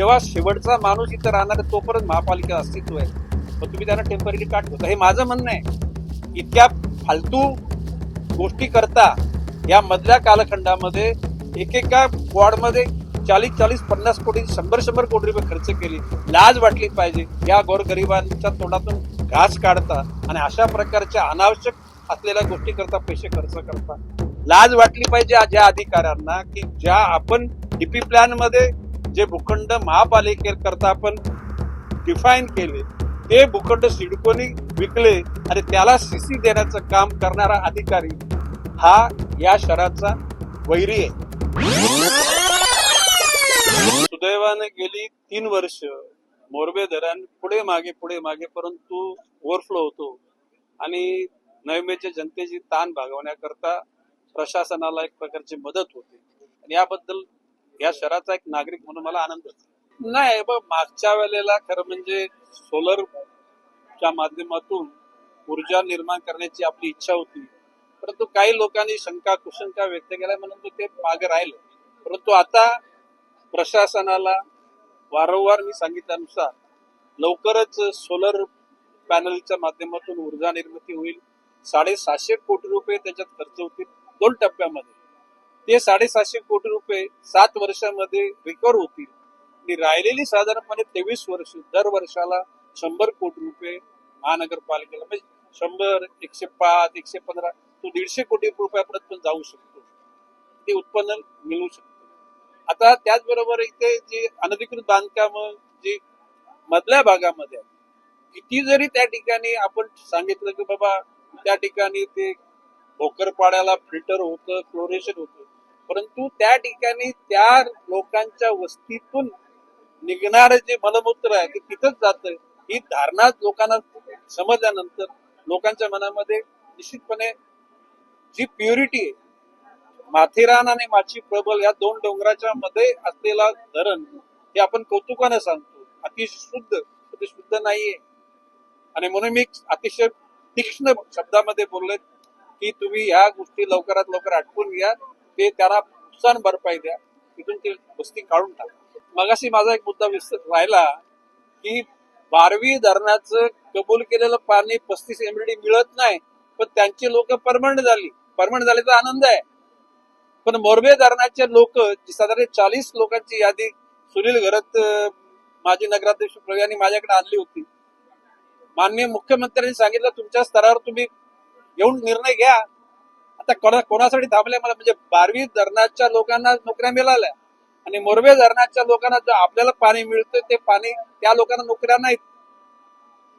जेव्हा शेवटचा माणूस इथं राहणार तोपर्यंत महापालिका अस्तित्व आहे. मग तुम्ही त्यांना टेंपररी काट होता हे माझं म्हणणं आहे. इतक्या फालतू गोष्टी करता या मधल्या कालखंडामध्ये एकेका वॉर्डमध्ये चाळीस चाळीस पन्नास कोटी शंभर शंभर कोटी रुपये खर्च केली. लाज वाटली पाहिजे. या गोरगरिबांच्या तोंडातून घास काढता आणि अशा प्रकारच्या अनावश्यक असलेल्या गोष्टी करता पैसे खर्च करता. लाज वाटली पाहिजे ज्या अधिकाऱ्यांना की ज्या आपण डीपी प्लॅनमध्ये जे भूखंड महापालिकेकरता आपण डिफाईन केले ते भूखंड सिडकोनी विकले आणि त्याला सीसी देण्याचं काम करणारा अधिकारी हा या शहराचा वैरी आहे. सुदैवाने गेली तीन वर्ष मोरबे धरण पुढे मागे पुढे मागे परंतु ओव्हरफ्लो होतो. आणि नैमेच्या जनतेची ताण भागवण्याकरता प्रशासनाला एक प्रकारची मदत होते. आणि याबद्दल या शहराचा एक नागरिक म्हणून मला आनंद नाही बघ मागच्या वेळेला खरं म्हणजे सोलरच्या माध्यमातून ऊर्जा निर्माण करण्याची आपली इच्छा होती. परंतु काही लोकांनी शंका कुशंका व्यक्त केल्या म्हणून ते मागे राहिलं. परंतु आता प्रशासनाला वारंवार मी सांगितल्यानुसार लवकरच सोलर पॅनलच्या माध्यमातून ऊर्जा निर्मिती होईल. साडेसहाशे कोटी रुपये त्याच्यात खर्च होतील. दोन टप्प्यामध्ये. ते साडेसहाशे कोटी रुपये सात वर्षामध्ये रिकवर होतील. आणि राहिलेली साधारणपणे तेवीस वर्ष दर वर्षाला शंभर कोटी रुपये महानगरपालिकेला म्हणजे शंभर एकशे पाच एकशे पंधरा तो दीडशे कोटी रुपयापर्यंत पण जाऊ शकतो. ते उत्पन्न मिळू शकतो. आता त्याचबरोबर इथे जे अनधिकृत बांधकाम जे मधल्या भागामध्ये आहे, किती जरी त्या ठिकाणी आपण सांगितलं की बाबा त्या ठिकाणी ते भोकरपाड्याला फिल्टर होतं क्लोरेशन होतं परंतु त्या ठिकाणी त्या लोकांच्या वस्तीतून निघणारं जे मलमूत्र आहे ते तिथंच जातं ही धारणा लोकांना समजल्यानंतर लोकांच्या मनामध्ये निश्चितपणे जी प्युरिटी आहे माथेरान आणि माची प्रबल या दोन डोंगराच्या मध्ये असलेला धरण हे आपण कौतुकाने सांगतो. अतिशय शुद्ध ते शुद्ध नाहीये. आणि म्हणून मी अतिशय तीक्ष्ण शब्दामध्ये बोलले की तुम्ही ह्या गोष्टी लवकरात लवकर आटपून घ्या. ते त्याला नुकसान भरपाई द्या. तिथून ते वस्ती काढून टाका. मगाशी माझा एक मुद्दा राहिला की बारवी धरणाचं कबूल केलेलं पाणी पस्तीस एमडी मिळत नाही पण त्यांची लोक परमनंट झाली. परमनंट झाल्याचा आनंद आहे. पण मोरबे धरणाचे लोक साधारण चाळीस लोकांची यादी सुनील घरत माजी नगराध्यक्ष प्रवीण माझ्याकडे आणली होती. माननीय मुख्यमंत्र्यांनी सांगितलं तुमच्या स्तरावर तुम्ही येऊन निर्णय घ्या. आता कोणा कोणासाठी थांबले मला म्हणजे बारवी धरणाच्या लोकांना नोकऱ्या मिळाल्या. आणि मोरबे धरणाच्या लोकांना जो आपल्याला पाणी मिळतं ते पाणी त्या लोकांना नोकऱ्या नाहीत.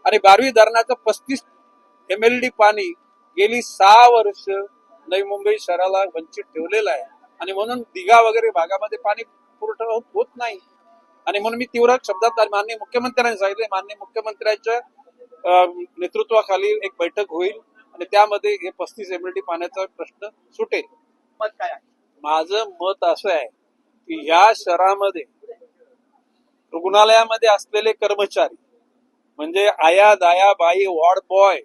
आणि बारवी धरणाचं पस्तीस एम एल डी पाणी गेली सहा वर्ष नवी मुंबई शहराला वंचित ठेवलेलं आहे. आणि म्हणून दिघा वगैरे भागामध्ये पाणी पुरवठा होत होत नाही. आणि म्हणून मी तीव्र शब्दात माननीय मुख्यमंत्र्यांनी सांगितले माननीय मुख्यमंत्र्यांच्या अं, नेतृत्वाखाली एक बैठक होईल. आणि त्यामध्ये हे पस्तीस एम एल पाण्याचा प्रश्न सुटेल. मत काय आहे? माझं मत असं आहे की या शहरामध्ये रुग्णालयामध्ये असलेले कर्मचारी म्हणजे आया दाया बाई वॉर्ड बॉय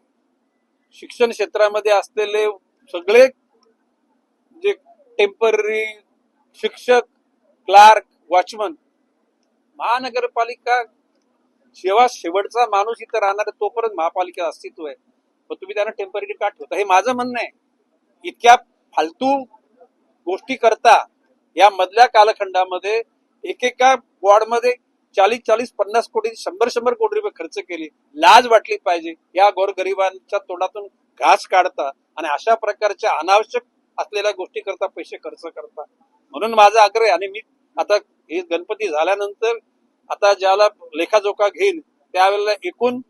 शिक्षण क्षेत्रामध्ये असलेले सगळे जे टेंपररी शिक्षक क्लार्क वॉचमन महानगरपालिका जेव्हा शेवटचा माणूस इथं राहणार तोपर्यंत महापालिका अस्तित्व आहे. मग तुम्ही त्यांना टेंपररी का ठेवता? हे माझं म्हणणं आहे. इतक्या फालतू गोष्टी करता या मधल्या कालखंडामध्ये एकेका वॉर्डमध्ये चाळीस चाळीस पन्नास कोटी शंभर शंभर कोटी रुपये खर्च केली. लाज वाटली पाहिजे. या गोरगरिबांच्या तोंडातून घास काढता आणि अशा प्रकारच्या अनावश्यक असलेल्या गोष्टी करता पैसे खर्च करता. म्हणून माझा आग्रह आहे आणि मी आता हे गणपती झाल्यानंतर आता ज्याला लेखाजोखा घेईल त्यावेळेला एकूण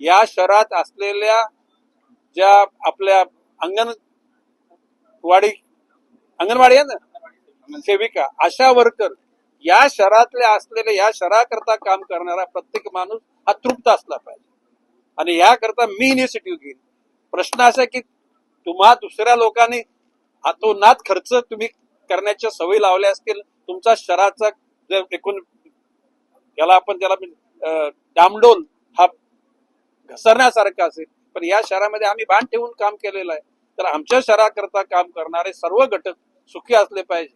या शहरात असलेल्या ज्या आपल्या अंगणवाडी अंगणवाडी आहे ना? सेविका आशा वर्कर या शहरातले असलेले या शहराकरता काम करणारा प्रत्येक माणूस हा तृप्त असला पाहिजे. आणि याकरता मी इनिशिएटिव्ह घेईन. प्रश्न असा आहे की तुम्हा दुसऱ्या लोकांनी हातोनात खर्च तुम्ही करण्याच्या सवयी लावल्या असतील तुमचा शहराचा जर एकूण ज्याला आपण त्याला डामडोल हा घसरण्यासारखा असेल पण या शहरामध्ये आम्ही भान ठेवून काम केलेलं आहे. तर आमच्या शहराकरता काम करणारे सर्व घटक सुखी असले पाहिजे.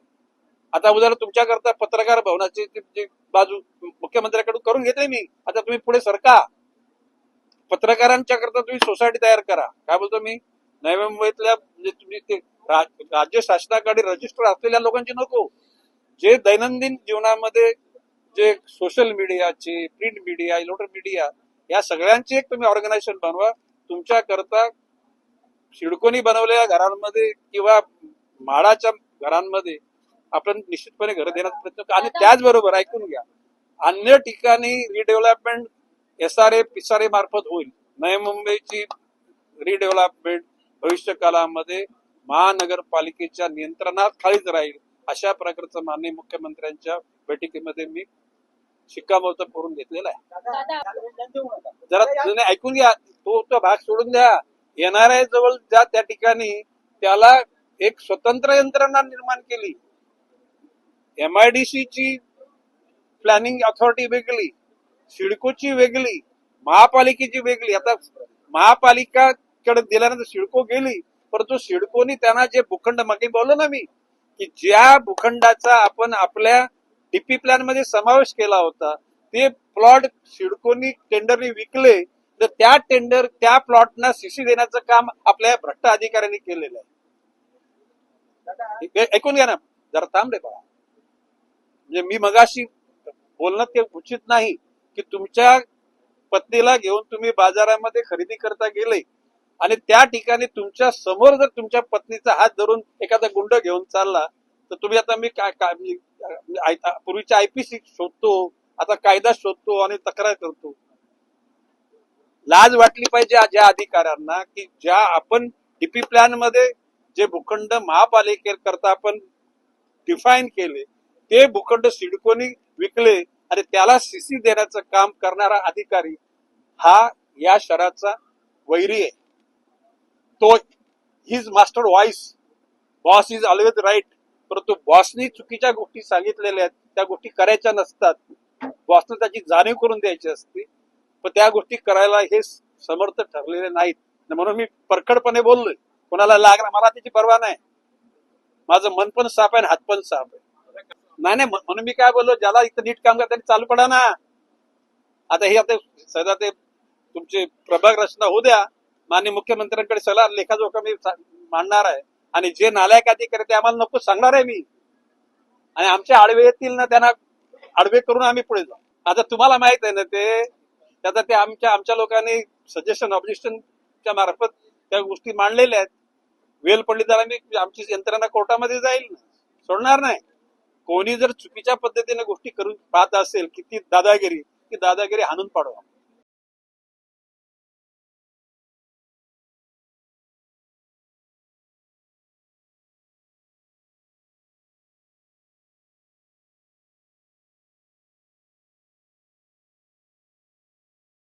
आता उदाहरण तुमच्याकरता पत्रकार भवनाचे बाजू मुख्यमंत्र्याकडून करून घेते मी आता तुम्ही पुढे सरका. पत्रकारांच्या करता तुम्ही सोसायटी तयार करा. काय बोलतो मी? नवी मुंबईतल्या म्हणजे तुम्ही ते राज्य शासनाकडे रजिस्टर असलेल्या लोकांची नको. जे दैनंदिन जीवनामध्ये जे सोशल मीडियाचे प्रिंट मीडिया इलेक्ट्रॉनिक मीडिया या सगळ्यांची एक तुम्ही ऑर्गनायझेशन बनवा. तुमच्या करता सिडकोनी बनवलेल्या घरांमध्ये किंवा माडाच्या घरांमध्ये आपण निश्चितपणे घर देण्याचा प्रयत्न. आणि त्याचबरोबर ऐकून घ्या अन्य ठिकाणी रिडेव्हलपमेंट एस आर ए पिसारे मार्फत होईल नवी मुंबईची रिडेव्हलपमेंट भविष्य काळामध्ये महानगरपालिकेच्या नियंत्रणाखालीच राहील अशा प्रकारचं माननीय मुख्यमंत्र्यांच्या बैठकीमध्ये मी शिक्कामोर्तब करून घेतलेला आहे. जरा ऐकून घ्या. तो तो भाग सोडून द्या. येणाऱ्या जवळ ज्या त्या ठिकाणी. त्याला एक स्वतंत्र यंत्रणा निर्माण केली. एमआयडीसी ची प्लॅनिंग अथॉरिटी वेगळी. सिडकोची वेगळी. महापालिकेची वेगळी. आता महापालिकाकडे दिल्यानंतर सिडको गेली. परंतु सिडकोनी त्यांना जे भूखंड मागे बोललो ना मी की ज्या भूखंडाचा आपण आपल्या डीपी प्लॅनमध्ये समावेश केला होता. ते प्लॉट सिडकोनी टेंडरने विकले तर त्या टेंडर त्या प्लॉटना सीसी देण्याचं काम आपल्या भ्रष्ट अधिकाऱ्यांनी केलेलं आहे. ऐकून घ्या ना जरा थांब रे बाळा. म्हणजे मी मगाशी बोलणं ते उचित नाही की तुमच्या पत्नीला घेऊन तुम्ही बाजारामध्ये खरेदी करता गेले आणि त्या ठिकाणी तुमच्यासमोर जर तुमच्या पत्नीचा हात धरून एखादा गुंड घेऊन चालला तर तुम्ही आता मी काय काय पूर्वीच्या आयपीसी शोधतो आता कायदा शोधतो आणि तक्रार करतो. लाज वाटली पाहिजे ज्या अधिकाऱ्यांना की ज्या आपण डीपी प्लॅनमध्ये जे भूखंड महापालिकेकरता आपण डिफाईन केले ते भूखंड सिडकोनी विकले आणि त्याला सीसी देण्याचं काम करणारा अधिकारी हा या शहराचा वैरी आहे. तो his master voice boss is always right परंतु बॉसनी चुकीच्या गोष्टी सांगितलेल्या आहेत त्या गोष्टी करायच्या नसतात. बॉसनं त्याची जाणीव करून द्यायची असते पण त्या गोष्टी करायला हे समर्थ ठरलेले नाहीत. म्हणून मी परखडपणे बोललोय कोणाला लागला मला त्याची पर्वा नाही. माझं मन पण साफ आहे हात पण साफ आहे. नाही नाही म्हणून मी काय बोललो ज्याला इथं नीट काम करता चालू पडा ना. आता हे आता सध्या ते तुमची प्रभाग रचना होऊ द्या. माननीय मुख्यमंत्र्यांकडे सगळा लेखाजोखा मी मांडणार आहे. आणि जे नालायक अधिकारी ते आम्हाला नको सांगणार आहे मी. आणि आमच्या आडवे येतील ना त्यांना आडवे करून आम्ही पुढे जाऊ. आता तुम्हाला माहीत आहे ना ते त्याचा ते आमच्या आमच्या लोकांनी सजेशन ऑब्जेक्शनच्या मार्फत त्या गोष्टी मांडलेल्या आहेत. वेल पडली तर आम्ही आमची यंत्रणा कोर्टामध्ये जाईल ना. सोडणार नाही. कोणी जर चुकीच्या पद्धतीने गोष्टी करून पाहत असेल की ती दादागिरी ती दादागिरी हाणून पाडवा.